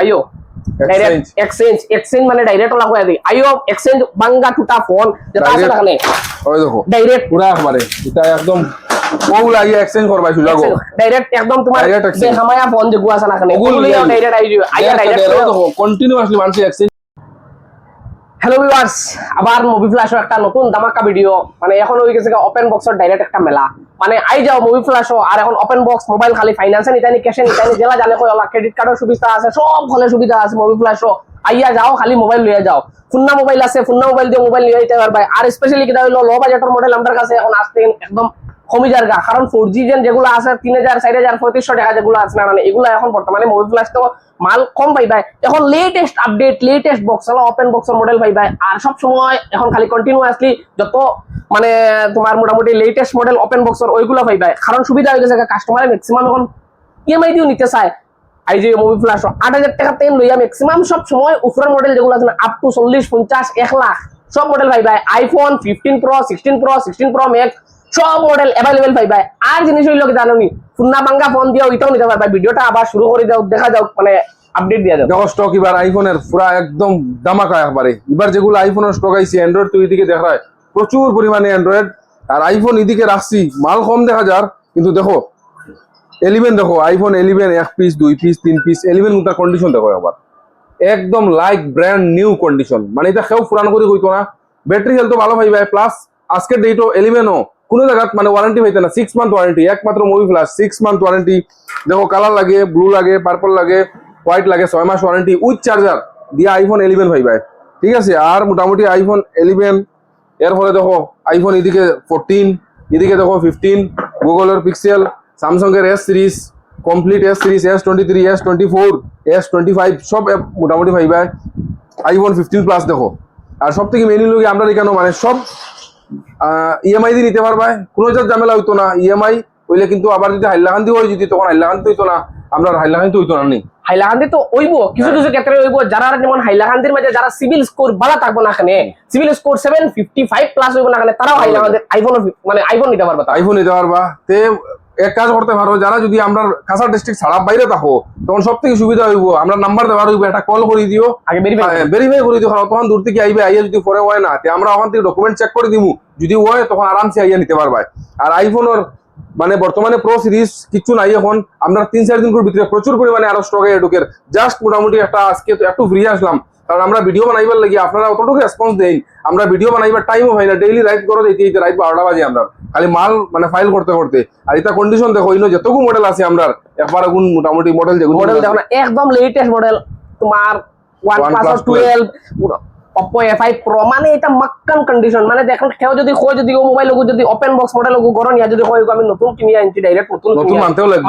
আইও। Exchange exchange মানে direct ওলা কয়ে দিই আইও এক্সচেঞ্জ বাঙ্গা টুটা ফোন যেটা আছে না ওই দেখো। ডাইরেক্ট পুরা একবারে এটা একদম ওগুলা লাগি এক্সচেঞ্জ করবাই সুযোগ ডাইরেক্ট একদম তোমার যে হামায়া ফোন যে আছে না এখানে ওগুলো ডাইরেক্ট আইও আইয়া ডাইরেক্ট দেখো কন্টিনিউয়াসলি মানুষ এক্সচেঞ্জ হ্যালো ভিউয়ার্স আবার মুভি ফ্ল্যাশও একটা নতুন ধামাকা ভিডিও মানে এখন হয়ে গেছে ওপেন বক্সের ডাইরেক্ট একটা মেলা। মানে আই যাও মুভি ফ্ল্যাশও আর এখন ওপেন বক্স মোবাইল খালি ফাইন্যান্সে নিতানি ক্যাশে নিতানি, জেলা জানে কই ওলা ক্রেডিট কার্ডের সুবিধা আছে সব হলে সুবিধা আছে মুভি ফ্ল্যাশও আইয়া যাও, খালি মোবাইল লইয়া যাও। ফুন্না মোবাইল আছে, ফুন্না মোবাইল দিয়ে মোবাইল নিয়ে যেতে পারবে আর স্পেশালি কিটা হইল লো বাজেটের মডেল আমাদের কাছে এখন আসতে একদম কমি যার গা। কারণ ফোর জি যেন যেগুলো আছে, তিন হাজার চার হাজার পঁয়ত্রিশশো টাকা যেগুলো আছে না মানে এগুলো এখন বর্তমানে মুভি ফ্ল্যাশ তো মাল কম পাইবাই এখন লেটেস্ট আপডেট লেটেস্ট বক্স হলো ওপেন বক্সের মডেল পাইবাই আর সব সময় এখন খালি কন্টিনিউয়াসলি যত মানে তোমার মোটামুটি লেটেস্ট মডেল ওপেন বক্সের ওইগুলো পাইবাই কারণ সুবিধা হয়ে গেছে কাস্টমারে ম্যাক্সিমাম এখন ইএমআই দিও নিতে চায়। আই যে মুভি ফ্ল্যাশ আট হাজার টাকা তেল লইয়া ম্যাক্সিমাম সব সময় উপরের মডেল যেগুলো আছে না আপ টু চল্লিশ, পঞ্চাশ, এক লাখ, সব model পাইবাই iPhone fifteen Pro sixteen Pro sixteen Pro Max সব মডেল অ্যাভেলেবেল পাইবাই আর জিনিস হইল জানি ফুন্না বাঙ্গা ফোন দিয়ে ওইটাও নিতে পারবা ভিডিওটা আবার শুরু করে দাও দেখা যাও মানে আপডেট দিয়ে দাও দেখো স্টক এবার আইফোনের পুরা একদম দামাকা একবারে। এবার যেগুলো আইফোনের স্টক আইছে অ্যান্ড্রয়েড তো এদিকে দেখা যায়, প্রচুর পরিমাণে অ্যান্ড্রয়েড আর আইফোন এদিকে রাখছি, মাল কম দেখা যার, কিন্তু দেখো এলিভেন দেখো আইফোন এলিভেন এক পিস দুই পিস তিন পিস এলিভেন তার কন্ডিশন দেখো আবার একদম লাইক ব্র্যান্ড নিউ কন্ডিশন মানে এটা কেউ পুরান করে কইতো না। ব্যাটারি হেলথ ভালো পাইবে প্লাস আজকের ডেটও এলিভেনও কোনো জায়গাত মানে ওয়ারেন্টি পাইতে না সিক্স মান্থ ওয়ারেন্টি একমাত্র Movie Flash six month warranty দেখো কালার লাগে ব্লু লাগে পার্পল লাগে হোয়াইট লাগে, ছয় মাস ওয়ারেন্টি উইথ চার্জার দিয়ে আইফোন এলিভেন পাইবাই ঠিক আছে? আর মোটামুটি আইফোন এলিভেন ফলে দেখো আইফোন এদিকে ফোরটিন এদিকে দেখো ফিফটিন গুগলের pixel স্যামসংয়ের S series complete S series S twenty three S twenty four S twenty five সব মোটামুটি পাইবাই আইফোন ফিফটিন প্লাস দেখো। আর সব থেকে মেনলি লোক আমরা এখানে মানে সব ইএমআই দিয়ে নিতে পারবা কোনো যার ঝামেলা হইতো না ইএমআই হইলে কিন্তু আবার যদি হাইলাকান্দি হয়ে যদি তখন হাইলাকান্দি হইতো না আমরা হাইলাকান্দি হইতো না নেই হাইলাকান্দি তো ওইব কিছু কিছু ক্ষেত্রে ওইব যারা যেমন হাইলাকান্দির মাঝে যারা সিভিল স্কোর বালা থাকব না এখানে CIBIL score seven fifty five plus হইব না এখানে তারাও হাইলাকান্দির আইফোন মানে আইফোন নিতে পারবে। আইফোন নিতে পারবা। তে এক কাজ করতে পারো যারা যদি আমরা কাছাড় ডিস্ট্রিক্ট ছাড়া বাইরে থাকো তখন সব থেকে সুবিধা হইব আমরা নাম্বার দেওয়ার হইব একটা কল করে দিও আগে ভেরিফাই ভেরিফাই করে। দিও তখন দূর থেকে আইবে আইয়া যদি পরে হয় না তে আমরা ওখান থেকে ডকুমেন্ট চেক করে দিমু যদি হয় তখন আরামসে আইয়া নিতে পারবা। আর আইফোনের মানে বর্তমানে প্রো সিরিজ কিছু নাই এখন আমরা তিন চার দিন করে ভিতরে প্রচুর পরিমাণে আরও স্টকে এডুকের জাস্ট মোটামুটি একটা আজকে একটু ফ্রি আসলাম। কারণ আমরা ভিডিও বানাইবার লাগি আপনারা অতটুকু রেসপন্স দেন। আমরা ভিডিও বানাইবার টাইমও হয় না ডেইলি রাইট করো দিতে দিতে রাইট বারোটা বাজে আমরা। খালি মাল মানে ফাইল করতে করতে। আর এটা কন্ডিশন দেখো ইনো যতগু মডেল আছে আমরা একবার গুণ মোটামুটি মডেল যেগুলো মডেল দেখো না একদম লেটেস্ট মডেল তোমার OnePlus twelve Oppo A five Pro মানে এটা মাক্কান কন্ডিশন মানে দেখুন কেউ যদি কয় যদি ও মোবাইল যদি ওপেন বক্স মডেল গরম নিয়া যদি কয় আমি নতুন কিনে আনছি ডাইরেক্ট নতুন নতুন মানতেও লাগবে।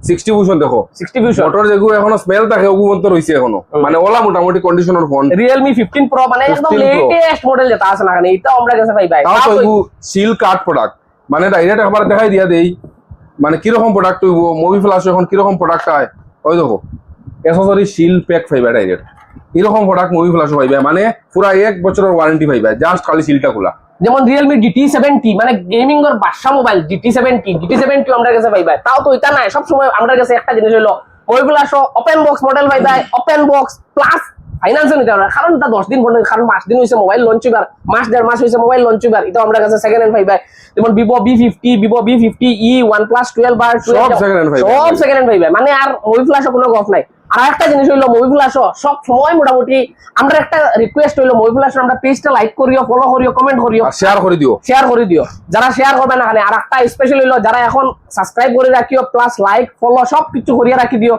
মানে সিক্সটি ভূষণ দেখো। সিক্সটি ভিউশন মোটর যেগুলো এখনও স্মেল থাকে ওগু মতো রয়েছে এখনও। মানে ওলা মোটামুটি কন্ডিশনের ফোন রিয়েলমি ফিফটিন প্রো মানে একদম লেটেস্ট মডেল যেটা আছে না এটা আমরা কাছে পাই ভাই। তাও তো সিল কার্ড প্রোডাক্ট মানে ডাইরেক্ট একবার দেখাই দিয়া দেই। মানে কীরকম প্রোডাক্ট মুভি ফ্লাশ এখন কীরকম প্রোডাক্ট হয় ওই দেখো। এসেসরি সিল প্যাক পাইবা ডাইরেক্ট এরকম প্রোডাক্ট মুভি ফ্লাশ পাইবা মানে পুরা এক বছরের ওয়ারেন্টি পাইবা জাস্ট খালি সিলটা খোলা। যেমন রিয়েলমি ডিটি সেভেন্টি মানে গেমিং এর বাদশা mobile GT seventy GT seventy আমরা কাছে পাই ভাই তাও তো এটা নাই সব সময় আমরা কাছে একটা জিনিস হলো ওইগুলো ওপেন বক্স মডেল পাই ওপেন বক্স প্লাস ফাইন্যান্সও নিতে পারবে কারণ। এটা দশ দিন পরে কারণ মাস দিন হয়েছে মোবাইল লঞ্চ মাস দেড় মাস হয়েছে মোবাইল লঞ্চ হইবার এটা আমরা কাছে সেকেন্ড হ্যান্ড পাই যেমন Vivo V fifty Vivo V fifty E OnePlus twelve আর সব পাইবে। সেকেন্ড হ্যান্ড পাইবে মানে আর মুভি ফ্লাশও কোনো গফ নাই। আর একটা জিনিস হইল মুভি ফ্লাশও সব সময় মোটামুটি আমরা একটা রিকোয়েস্ট হইল মুভি ফ্লাশ আমরা পেজটা লাইক করিও ফলো করিও কমেন্ট করিও। শেয়ার করে দিও। শেয়ার করে দিও। যারা শেয়ার করবে না আর একটা স্পেশাল হইল যারা এখন সাবস্ক্রাইব করে রাখিও প্লাস লাইক ফলো সব কিছু করিয়া রাখি দিও।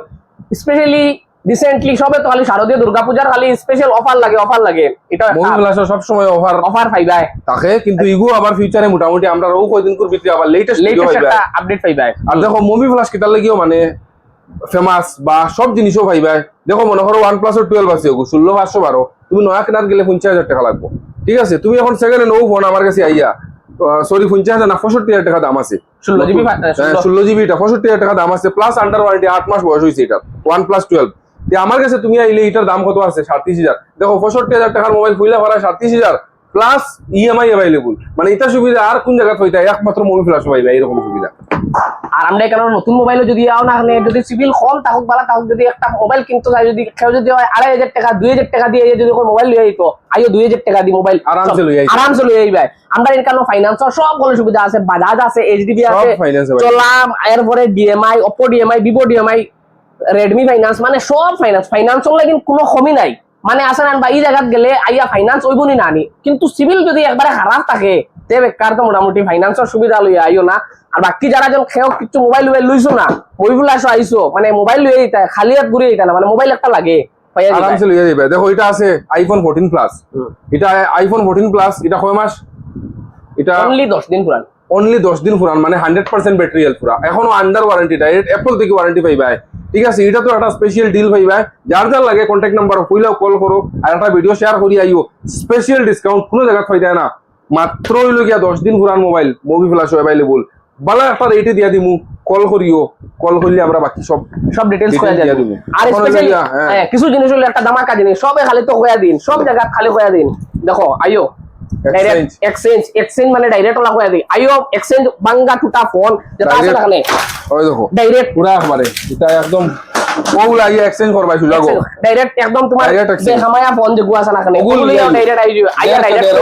স্পেশালি রিসেন্টলি সবে তো খালি শারদীয় দুর্গাপূজার খালি স্পেশাল অফার লাগে অফার লাগে। এটা মুভি ফ্লাশ সবসময় ওভার অফার পাইবাই। তাকে কিন্তু ইগু আবার ফিউচারে মোটামুটি আমরা রৌ কয়দিন করে ভিতরে আবার লেটেস্ট লেটেস্ট একটা আপডেট পাইবাই। আর দেখো মুভি ফ্লাশ কিতার লাগিও মানে ফেমাস বা সব জিনিসও পাইবা। দেখো মনে করো ওয়ান প্লাস টুয়েলভ আছে ষোলো পাঁচশো বারো। তুমি নয়া কেনার গেলে পঞ্চাশ হাজার টাকা লাগবে। ঠিক আছে? তুমি এখন সেকেন্ড নৌ ফোন আমার কাছে আইয়া সরি পঞ্চাশ হাজার না পঁয়ষট্টি হাজার টাকা দাম আছে। 16 GB হ্যাঁ, ষোলো। জিবি এটা পঁয়ষট্টি হাজার টাকা দাম আছে প্লাস আন্ডার ওয়ারেন্টি আট মাস বয়স হয়েছে এটা ওয়ান প্লাস টুয়েলভ আমার কাছে তুমি আইলে এটার দাম কত আছে? সাতত্রিশ হাজার। দেখো পঁয়ষট্টি হাজার টাকার মোবাইল ফুইলা ভরা সাতত্রিশ হাজার প্লাস ইএমআই অ্যাভেলেবল মানে এটা সুবিধা আর কোন জায়গায় হইতে একমাত্র মুভি ফ্লাশ পাইবা এরকম সুবিধা। আর আমরা এখানে নতুন মোবাইলও যদি আও না যদি সিভিল কম থাকুক বালা থাকুক যদি একটা মোবাইল কিনতে চাই যদি কেউ যদি আড়াই হাজার টাকা দুই হাজার টাকা দিয়ে যদি কোনো মোবাইল লইয়া দিত আইও দুই হাজার টাকা দি মোবাইল আরামসে লইয়া আইতো। আরামসে লইয়া আইবাই আমরা এখানে ফাইন্যান্সের সব কোনো সুবিধা আছে বাজাজ আছে এইচডিবি আছে। চলাম এরপরে DMI Oppo DMI Vivo DMI Redmi finance মানে সব ফাইন্যান্স ফাইন্যান্স লাগি কোনো কমি নাই মানে আছে না বা এই জায়গাত গেলে আইয়া ফাইন্যান্স ওইব নি নানি কিন্তু সিভিল যদি একবারে খারাপ থাকে তে বেকার তো মোটামুটি ফাইন্যান্সের সুবিধা লইয়া আইও না। আর বাকি যারা যেন খেয়েও কিছু মোবাইল মোবাইল লইছো না মোবাইল আসো আইসো মানে মোবাইল লইয়া দিতা খালি হাত ঘুরে দিতা না মানে মোবাইল একটা লাগে। আরামসে লইয়া যাবে দেখো এটা আছে আইফোন ফোরটিন প্লাস এটা আইফোন ফোরটিন প্লাস এটা কয় মাস? এটা অনলি দশ দিন পুরান অনলি দশ দিন পুরান মানে হান্ড্রেড পার্সেন্ট ব্যাটারি হেলথ পুরা এখনও আন্ডার ওয়ারেন্টি ডাইরেক্ট অ্যাপল থেকে ওয়ারেন্টি পাইবাই। ঠিক আছে এটা তো একটা স্পেশাল ডিল পাইবাই। যার যার লাগে কন্ট্যাক্ট নাম্বার হইলেও কল করো আর একটা ভিডিও শেয়ার করি আইও। স্পেশাল ডিসকাউন্ট কোনো জায়গা পাই যায় না। মাত্র হইল গিয়া দশ দিন পুরান মোবাইল মুভি ফ্লাশ অ্যাভেলেবল বালা একটা রেটে দিয়া দিমু কল করিও কল করলে আমরা বাকি সব সব Details কয়া দিয়া দিবো। আর স্পেশালি হ্যাঁ। কিছু জিনিস হলো একটা দামাকা জিনিস সবে খালি তো কয়া দিন সব জায়গা খালি কয়া দিন দেখো আইও. এক্সচেঞ্জ এক্সচেঞ্জ মানে ডাইরেক্ট ওলা কয়া দিই আইও এক্সচেঞ্জ বাঙ্গা টুটা ফোন যেটা আছে. এখানে ওই দেখো ডাইরেক্ট পুরা একবারে এটা একদম ওগুলা ইয়ে এক্সচেঞ্জ করবাই ডাইরেক্ট একদম তোমার ফোন না ওগুলো লইয়া ডাইরেক্ট আইও আইয়া ডাইরেক্ট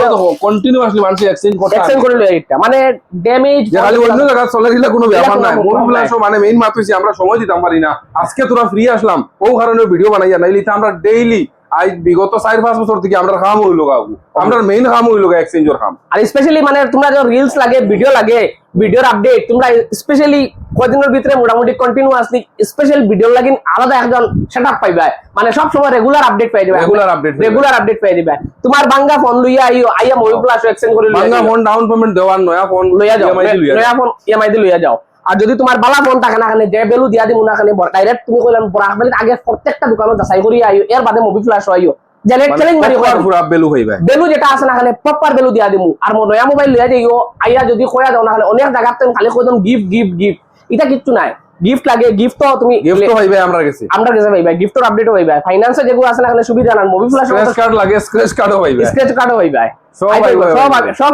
কন্টিনিউয়াসলি মানুষ এক্সচেঞ্জ করতে এক্সচেঞ্জ করে লইয়া এটা মানে ড্যামেজ খালি অন্য জায়গা চলে গেলে কোনো ব্যাপার কোনো নাই। মুভি মানে মেইন মাত হইছে আমরা সময় দিতাম পারি না। আজকে তোরা ফ্রি আসলাম ও কারণে ভিডিও বানাইয়া নাইলে তো আমরা ডেইলি আজ বিগত চার পাঁচ বছর থেকে আমরা কাম হইল গাবু আমরা মেইন কাম হইল এক্সচেঞ্জের কাম আর স্পেশালি মানে তোমরা যখন রিলস লাগে ভিডিও লাগে ভিডিওর আপডেট তোমরা স্পেশালি কয়দিনের ভিতরে মোটামুটি কন্টিনিউয়াসলি স্পেশাল ভিডিও লাগিন আলাদা একজন সেটআপ পাইবা। মানে সব সময় রেগুলার আপডেট পাই দিবা। Regular update. রেগুলার আপডেট পাই দিবা। তোমার বাঙ্গা ফোন লইয়া আইও আইয়া মুভি প্লাস এক্সচেঞ্জ করে লইয়া যাও। ফোন ডাউন পেমেন্ট দেওয়ার নয়া ফোন লইয়া যাও। লইয়া নয়া। ফোন ইএমআই দিয়ে লইয়া যাও। আর যদি তোমার বালা ফোন থাকে না খানে যে বেলু দিয়া দিমু না খানে ডাইরেক্ট তুমি কইলাম বরাকবালিত আগে প্রত্যেকটা দোকানত যাচাই করি আইও। এর বাদে মুভি ফ্লাশ আইও। জেলে মানে চ্যালেঞ্জ মারি proper পুরা বেলু হইবে। বেলু যেটা আছে না খানে প্রপার বেলু দিয়া দিমু। আর মো নয়া মোবাইল লইয়া যাইও আইয়া যদি কয়া যাও না খানে অনেক জায়গাত খালি কইদম গিফট গিফট গিফট এটা কিচ্ছু নাই। গিফট লাগে গিফট তো তুমি গিফট তো হইবে আমরা কাছে আমরা কাছে পাইবা গিফটের আপডেটও পাইবা ফাইন্যান্সে যেগুলো আছে না সুবিধা না মুভি ফ্লাশ স্ক্র্যাচ কার্ড লাগে স্ক্র্যাচ হইবে। সব সব সব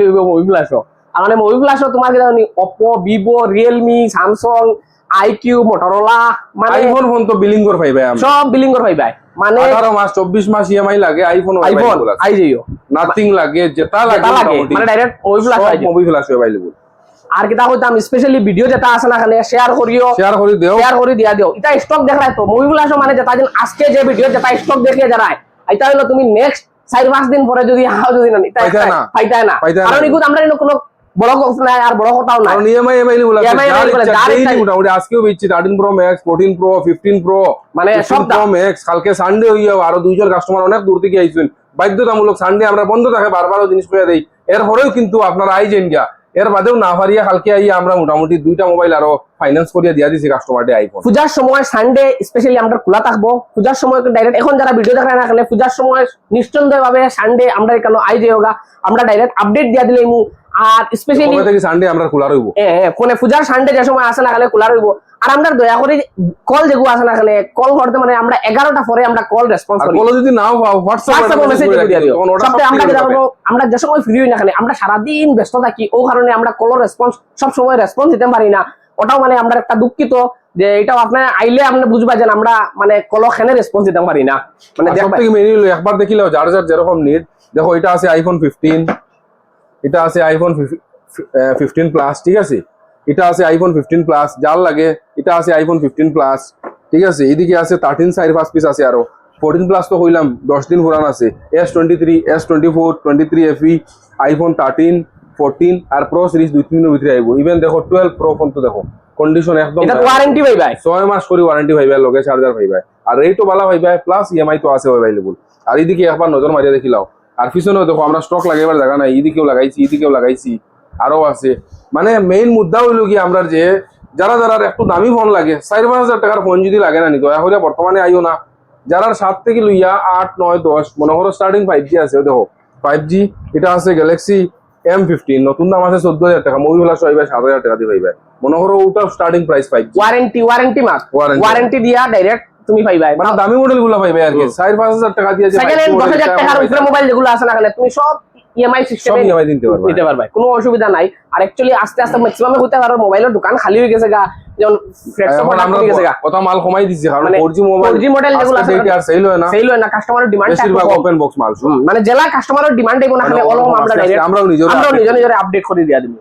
লইব মুভি মানে মুভি ফ্লাশও তোমার কি জানি Oppo Vivo Realme Samsung IQ Motorola মানে আইফোন ফোন তো বিলিং করে পাইবে সব বিলিং করে পাইবা মানে 18 মাস 24 মাস ইএমআই লাগে আইফোন আইফোন আই যাইও নাথিং লাগে যেটা লাগে মানে ডাইরেক্ট ফ্লাশ সব আই। মুভি ফ্লাশ অ্যাভেলেবল আর কিতা কইতাম স্পেশালি ভিডিও যেটা আছে না খানে শেয়ার করিও। শেয়ার করে দেও শেয়ার করে দিয়া দিও এটা স্টক দেখায় তো মুভি ফ্লাশ মানে যেটা দিন আজকে যে ভিডিও যেটা স্টক দেখিয়ে যারায় এটা হলো তুমি নেক্সট চার পাঁচ দিন পরে যদি হাও যদি না এটা না। পাইতাই না। কারণ এগুলো আমরা কোনো বড় কথা নাই আর বড় কথাও নাই। কারণ ইএমআই আছে মোটামুটি আজকেও বেচছি 13 প্রো ম্যাক্স 14 প্রো 15 প্রো মানে সব প্রো ম্যাক্স কালকে সানডে হইয়া আরও দুইজন কাস্টমার অনেক দূর থেকে আইছেন। বাধ্যতামূলক সানডে আমরা বন্ধ থাকে বারবারও জিনিস করে দেই। এরপরেও কিন্তু আপনারা আইজেন গিয়া। এর বাদেও না পারিয়া কালকে আইয়া আমরা মোটামুটি দুইটা মোবাইল আরও ফাইন্যান্স করিয়া দিয়া দিছি কাস্টমারদের আইফোন পূজার সময় সানডে স্পেশালি আমরা খোলা থাকব। পূজার সময় ডাইরেক্ট এখন যারা ভিডিও দেখায় না পূজার সময় নিশ্চন্দ্র ভাবে সানডে আমরা এখানে আই যে হোগা। আমরা ডাইরেক্ট আপডেট দিয়া দিলে আর স্পেশালি কবে থেকে সানডে আমরা খোলা রইব? কোনে পূজার সানডে যে সময় আসে না এখানে খোলা রইব আর আমরা দয়া করে কল আছে না এখানে কল করতে মানে আমরা এগারোটা পরে আমরা কল রেসপন্স করি। কলো যদি নাও পাও হোয়াটসঅ্যাপে মেসেজ দিয়ে দিও। সপ্তাহে আমরা যেটা। আমরা যে সময় ফ্রি হই না এখানে আমরা সারাদিন ব্যস্ত থাকি ও কারণে আমরা কলের রেসপন্স সব সময় রেসপন্স দিতে পারি না। ওটাও মানে আমরা একটা দুঃখিত যে এটাও আপনার আইলে আপনি বুঝবা যে আমরা মানে কল খেনে রেসপন্স দিতে পারি না। মানে মেনে একবার দেখিলেও যার যার যেরকম নিড দেখো এটা আছে আইফোন ফিফটিন এটা আছে আইফোন ফিফটিন প্লাস ঠিক আছে? এটা আছে আইফোন ফিফটিন প্লাস যার লাগে এটা আছে আইফোন ফিফটিন প্লাস ঠিক আছে? এদিকে আছে থার্টিন সাইড পাঁচ পিস আছে আরও। ফোরটিন প্লাস তো হইলাম দশ দিন পুরান আছে। S twenty three S twenty four twenty three FE iPhone thirteen fourteen আর প্রো সিরিজ দুই তিন দিনের ভিতরে আইব। ইভেন দেখো টুয়েলভ প্রো ফোন তো দেখো কন্ডিশন একদম ওয়ারেন্টি পাই ভাই ছয় মাস করে ওয়ারেন্টি পাইবা লগে চার্জার পাইবা আর রেটও ভালো পাইবা প্লাস ইএমআই তো আছে অ্যাভেলেবল আর এদিকে একবার নজর মারিয়া দেখিলাও আর পিছনেও দেখো আমরা স্টক লাগাইবার জায়গা নাই এদিকেও লাগাইছি এদিকেও লাগাইছি আরও আছে। মানে মেইন মুদ্দা হইল কি আমরা যে যারা যারা একটু দামি ফোন লাগে চার পাঁচ হাজার টাকার ফোন যদি লাগে না নি দয়া করে বর্তমানে আইও না। যারা সাত থেকে লইয়া আট নয় দশ মনে করো স্টার্টিং ফাইভ জি আছে দেখো ফাইভ জি এটা আছে গ্যালাক্সি এম ফিফটিন নতুন দাম আছে চোদ্দ হাজার টাকা মুভি বেলা পাইবা সাত হাজার টাকা দিয়ে পাইবা। মনে করো ওটা starting price five G warranty warranty মাস ওয়ারেন্টি দিয়া ডাইরেক্ট তুমি পাইবা মানে দামি মডেলগুলো পাইবে আর কি। চার পাঁচ হাজার টাকা দিয়ে যে সেকেন্ড হ্যান্ড দশ হাজার টাকার উপরে মোবাইল যেগুলো আছে না এখানে তুমি সব ইএমআই সব সিস্টেমে ইএমআই দিতে পারবে। নিতে পারবে। কোনো অসুবিধা নাই। আর অ্যাকচুয়ালি আস্তে আস্তে ম্যাক্সিমামে হতে পারে মোবাইলের দোকান খালি হয়ে গেছে গা। যেমন এখন আমরা হয়ে গেছে গা। কথা মাল কমাই দিছি কারণ মানে 4G মোবাইল 4G model যেগুলো আছে, আর সেল হয় না। সেই লয় না কাস্টমারের ডিমান্ড বেশিরভাগ ওপেন বক্স মাল সব। মানে জেলা কাস্টমারের ডিমান্ড দেবো না মানে খালি অলম আমরা ডাইরেক্ট আমরাও নিজেরা আমরাও নিজের আপডেট করে দিয়া দিব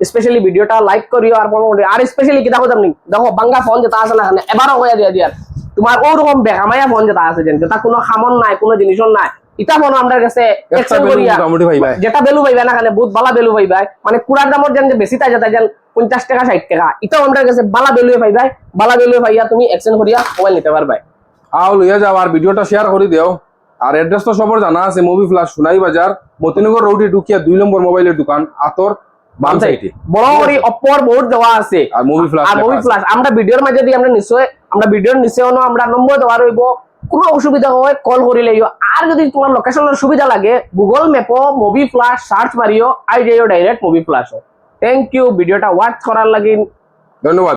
স্পেশালি ভিডিওটা লাইক করিও আর মোটামুটি আর স্পেশালি কি দেখো তুমি দেখো বাঙ্গা ফোন যেটা আছে না এবারও হয়ে দিয়া দিয়ার তোমার ওরকম বেকামায়া ফোন যেটা আছে যেন যেটা কোনো খামন নাই কোনো জিনিসও নাই ইটা ফোন আমাদের কাছে যেটা বেলু পাইবা না খানে বহুত বালা বেলু পাইবা মানে কুড়ার দামর যেন বেশি তাই যেটা যেন পঞ্চাশ টাকা ষাট টাকা ইটাও আমাদের কাছে বালা বেলু পাইবা বালা বেলু পাইয়া তুমি এক্সচেঞ্জ করিয়া মোবাইল নিতে পারবা। আও লইয়া যাও আর ভিডিওটা শেয়ার করে দিও আর অ্যাড্রেস তো সবার জানা আছে মুভি ফ্লাশ সোনাই বাজার মতিনগর রোডে ঢুকিয়া দুই নম্বর মোবাইলের দোকান আতর বাম সাইডে বড় করে অপর বহুত দেওয়া আছে। আর মুভি ফ্লাশ আর মুভি ফ্লাশ আমরা ভিডিওর মাঝে দিয়ে আমরা নিশ্চয় আমরা ভিডিওর নিচেও না আমরা নম্বর দেওয়া রইব। কোনো অসুবিধা হয় কল করিলে আর যদি তোমার লোকেশনের সুবিধা লাগে গুগল ম্যাপও মুভি ফ্লাশ সার্চ মারিও আই যাইও direct Movie Flash thank you ভিডিওটা ওয়াচ করার লাগি। ধন্যবাদ।